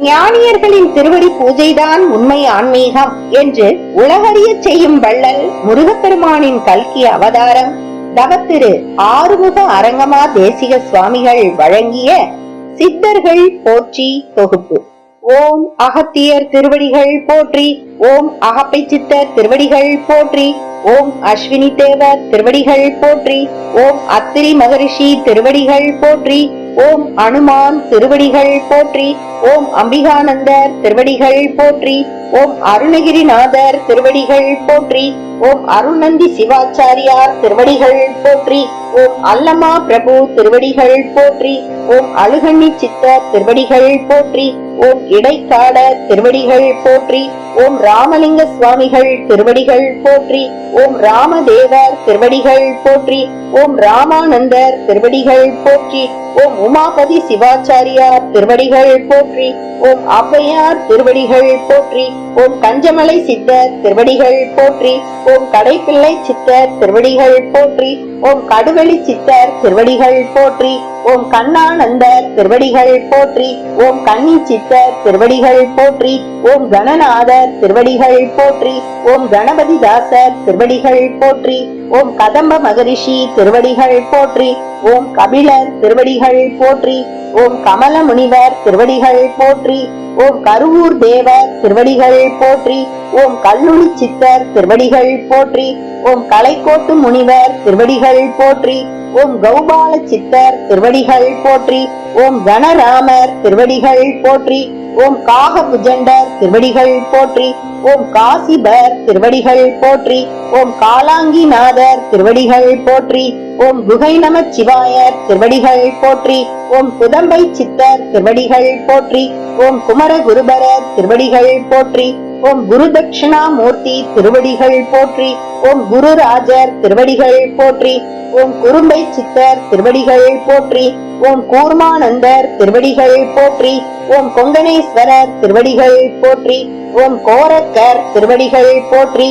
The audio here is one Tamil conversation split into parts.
ஞானியர்களின் திருவடி பூஜைதான் உண்மை ஆன்மீகம் என்று உலகறிய செய்யும் வள்ளல் முருகப்பெருமானின் கல்கி அவதாரம். தவத்திரு ஆறுமுக அரங்கமா தேசிக சுவாமிகள் வழங்கிய சித்தர்கள் போற்றி தொகுப்பு. ஓம் அகத்தியர் திருவடிகள் போற்றி ஓம் அகப்பை சித்தர் திருவடிகள் போற்றி ஓம் அஸ்வினி தேவர் திருவடிகள் போற்றி ஓம் அத்திரி மகரிஷி திருவடிகள் போற்றி ஓம் அனுமான் திருவடிகள் போற்றி ஓம் அம்பிகானந்தர் திருவடிகள் போற்றி ஓம் அருணகிரிநாதர் திருவடிகள் போற்றி ஓம் அருணந்தி சிவாச்சாரியார் திருவடிகள் போற்றி ஓம் அல்லமா பிரபு திருவடிகள் போற்றி ஓம் அழுகண்ணி சித்தர் திருவடிகள் போற்றி ஓம் இடைக்காட திருவடிகள் போற்றி ஓம் ராமலிங்க சுவாமிகள் திருவடிகள் போற்றி ஓம் ராமதேவர் திருவடிகள் போற்றி ஓம் ராமானந்தர் திருவடிகள் போற்றி ஓம் உமாபதி சிவாச்சாரியார் திருவடிகள் போற்றி ஓம் அப்பையார் திருவடிகள் போற்றி ஓம் கஞ்சமலை சித்தர் திருவடிகள் போற்றி ஓம் கடைப்பிள்ளை சித்தர் திருவடிகள் போற்றி ஓம் கடுவெளி சித்தர் திருவடிகள் போற்றி ஓம் கண்ணானந்தர் திருவடிகள் போற்றி ஓம் கன்னி சித்தர் திருவடிகள் போற்றி ஓம் கணநாதர் திருவடிகள் போற்றி ஓம் கணபதி தாசர் திருவடிகள் போற்றி ஓம் கதம்ப மகரிஷி திருவடிகள் போற்றி. ஓம் கபிலர் திருவடிகள் போற்றி ஓம் கமல முனிவர் திருவடிகள் போற்றி ஓம் கருவூர் தேவர் திருவடிகள் போற்றி ஓம் கல்லூரி சித்தர் திருவடிகள் போற்றி ஓம் கலைக்கோட்டு முனிவர் திருவடிகள் போற்றி ஓம் கௌபால சித்தர் திருவடிகள் போற்றி ஓம் கணராமர் திருவடிகள் போற்றி ஓம் காகபுஜண்டர் திருவடிகள் போற்றி ஓம் காசிபர் திருவடிகள் போற்றி ஓம் காலாங்கிநாதர் திருவடிகள் போற்றி ஓம் குகை நம சிவாயர் திருவடிகள் போற்றி. ஓம் புதம்பை சித்தர் திருவடிகள் போற்றி. ஓம் குமர குருபர திருவடிகள் போற்றி. ஓம் குரு தட்சிணாமூர்த்தி திருவடிகள் போற்றி. ஓம் குருராஜர் திருவடிகள் போற்றி. ஓம் குறும்பை சித்தர் திருவடிகள் போற்றி. ஓம் கூர்மானந்தர் திருவடிகள் போற்றி. ஓம் கொங்கணேஸ்வரர் திருவடிகள் போற்றி. ஓம் கோரக்கர் திருவடிகள் போற்றி.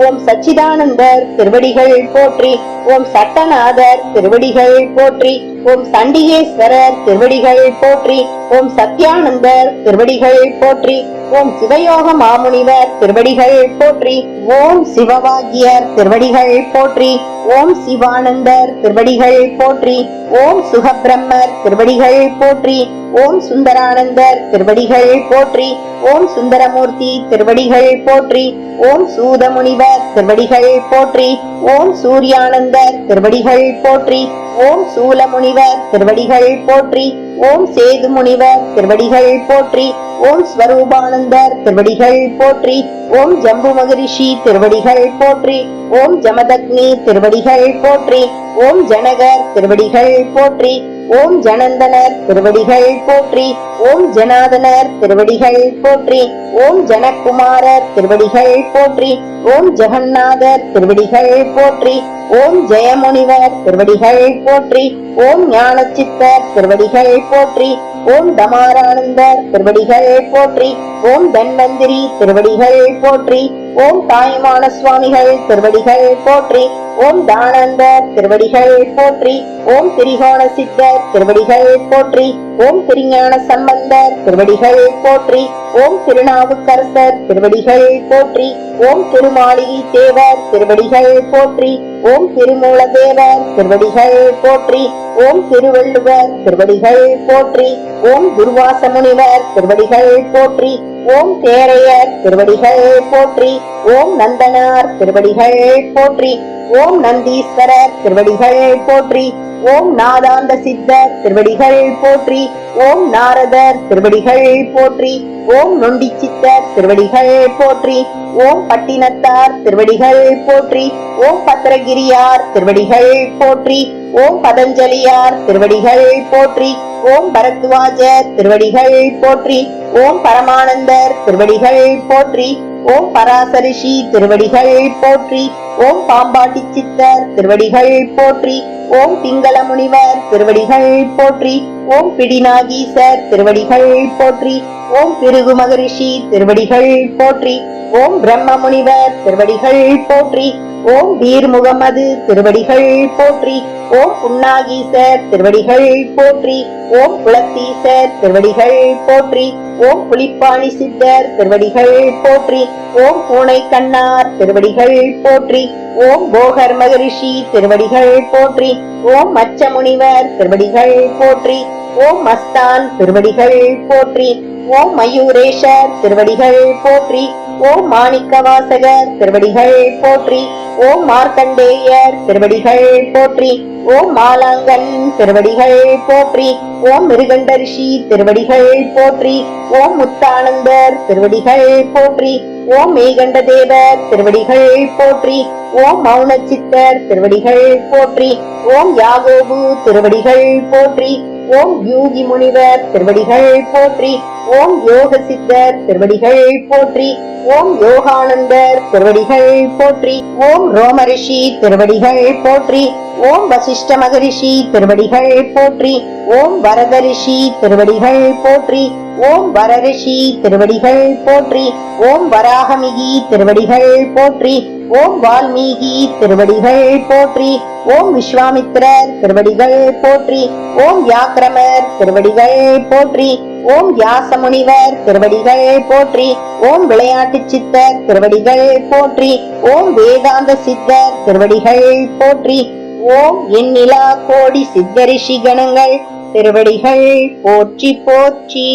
ஓம் சச்சிதானந்தர் திருவடிகள் போற்றி ஓம் சட்டநாதர் திருவடிகள் போற்றி ஓம் சண்டிகேஸ்வரர் திருவடிகள் போற்றி ஓம் சத்யானந்தர் திருவடிகள் போற்றி ஓம் சிவயோக மாமுனிவர் திருவடிகள் போற்றி ஓம் சிவவாகியர் திருவடிகள் போற்றி ஓம் சிவானந்தர் திருவடிகள் போற்றி ஓம் சுகபிரம்மர் திருவடிகள் போற்றி ஓம் சுந்தரானந்தர் திருவடிகள் போற்றி ஓம் சுந்தரமூர்த்தி திருவடிகள் போற்றி ஓம் சூதமுனிவர் திருவடிகள் போற்றி. ஓம் சூர்யானந்தர் திருவடிகள் போற்றி. ஓம் சூலமுனிவர் திருவடிகள் போற்றி. ஓம் சேது முனிவர் திருவடிகள் போற்றி. ஓம் ஸ்வரூபானந்தர் திருவடிகள் போற்றி ஓம் ஜம்பு மகரிஷி திருவடிகள் போற்றி ஓம் ஜமதக்னி திருவடிகள் போற்றி ஓம் ஜனகர் திருவடிகள் போற்றி ஓம் ஜனந்தனர் திருவடிகள் போற்றி ஓம் ஜனாதனர் திருவடிகள் போற்றி ஓம் ஜனகுமாரர் திருவடிகள் போற்றி ஓம் ஜெகநாதர் திருவடிகள் போற்றி ஓம் ஜெயமுனிவர் திருவடிகள் போற்றி ஓம் ஞானச்சித்தர் திருவடிகள் போற்றி ஓம் தமாரானந்தர் திருவடிகள் போற்றி. ஓம் தன்வந்திரி திருவடிகள் போற்றி. ஓம் தாய்மான சுவாமிகள் திருவடிகள் போற்றி. ஓம் தானந்தர் திருவடிகள் போற்றி. ஓம் திரிகோண சித்தர் திருவடிகள் போற்றி. ஓம் திருஞான சம்பந்தர் திருவடிகள் போற்றி. ஓம் திருநாவுக்கரசர் திருவடிகள் போற்றி. ஓம் திருமாளிகை தேவர் திருவடிகள் போற்றி. ஓம் திருமூலதேவர் திருவடிகள் போற்றி. ஓம் திருவள்ளுவர் திருவடிகள் போற்றி. ஓம் துர்வாச முனிவர் திருவடிகள் போற்றி. ஓம் தேரையர் திருவடிகள் போற்றி. ஓம் நந்தனார் திருவடிகள் போற்றி. ஓம் நந்தீஸ்வரர் திருவடிகள் போற்றி. ஓம் நாதாந்த சித்தர் திருவடிகள் போற்றி. ஓம் நாரதர் திருவடிகள் போற்றி. ஓம் நொண்டி சித்தர் திருவடிகள் போற்றி. ஓம் பட்டினத்தார் திருவடிகள் போற்றி. ஓம் பத்திரகிரியார் திருவடிகள் போற்றி. ஓம் பதஞ்சலியார் திருவடிகள் போற்றி. ஓம் பரத்வாஜர் திருவடிகள் போற்றி. ஓம் பரமானந்தர் திருவடிகள் போற்றி. ஓம் பராசரிஷி திருவடிகள் போற்றி. ஓம் பாம்பாட்டி சித்தர் திருவடிகள் போற்றி. ஓம் திங்கள முனிவர் திருவடிகள் போற்றி. ஓம் பிடிநாகீசர் திருவடிகள் போற்றி ஓம் பிருகு மகரிஷி திருவடிகள் போற்றி ஓம் பிரம்ம முனிவர் திருவடிகள் போற்றி ஓம் வீர் முகமது திருவடிகள் போற்றி ஓம் புன்னாகீசர் திருவடிகள் போற்றி ஓம் குலத்தீசர் திருவடிகள் போற்றி ஓம் புலிப்பாணி சித்தர் திருவடிகள் போற்றி ஓம் பூனை கண்ணார் திருவடிகள் போற்றி ஓம் போகர் மகரிஷி திருவடிகள் போற்றி ஓம் மச்ச முனிவர் திருவடிகள் போற்றி ஓம் மஸ்தான் திருவடிகள் போற்றி ஓம் மயூரேஷர் திருவடிகள் போற்றி ஓம் மாணிக்கவாசகர் திருவடிகள் போற்றி ஓம் மார்க்கண்டேயர் திருவடிகள் போற்றி ஓம் மாலாங்கன் திருவடிகள் போற்றி ஓம் மிருகண்ட ரிஷி திருவடிகள் போற்றி ஓம் முத்தானந்தர் திருவடிகள் போற்றி ஓம் மேகண்ட தேவர் திருவடிகள் போற்றி ஓம் மௌன சித்தர் திருவடிகள் போற்றி ஓம் யாகோபு திருவடிகள் போற்றி ஓம் யூகி முனிவர் திருவடிகள் போற்றி ஓம் யோக சித்தர் திருவடிகள் போற்றி ஓம் யோகானந்தர் திருவடிகள் போற்றி ஓம் ரோமரிஷி திருவடிகள் போற்றி ஓம் வசிஷ்ட மகரிஷி திருவடிகள் போற்றி ஓம் வரதரிஷி திருவடிகள் போற்றி ஓம் வரரிஷி திருவடிகள் போற்றி ஓம் வராகமிகி திருவடிகள் போற்றி ஓம் வால்மீகி திருவடிகள் போற்றி ஓம் விஸ்வாமித்திரர் திருவடிகள் போற்றி ஓம் வியாக்கிரமர் திருவடிகள் போற்றி ஓம் வியாசமுனிவர் திருவடிகள் போற்றி ஓம் விளையாட்டு சித்தர் திருவடிகள் போற்றி ஓம் வேதாந்த சித்தர் திருவடிகள் போற்றி ஓம் எண்ணிலா கோடி சித்தரிஷி கணங்கள் திருவடிகள் போற்றி போற்றி.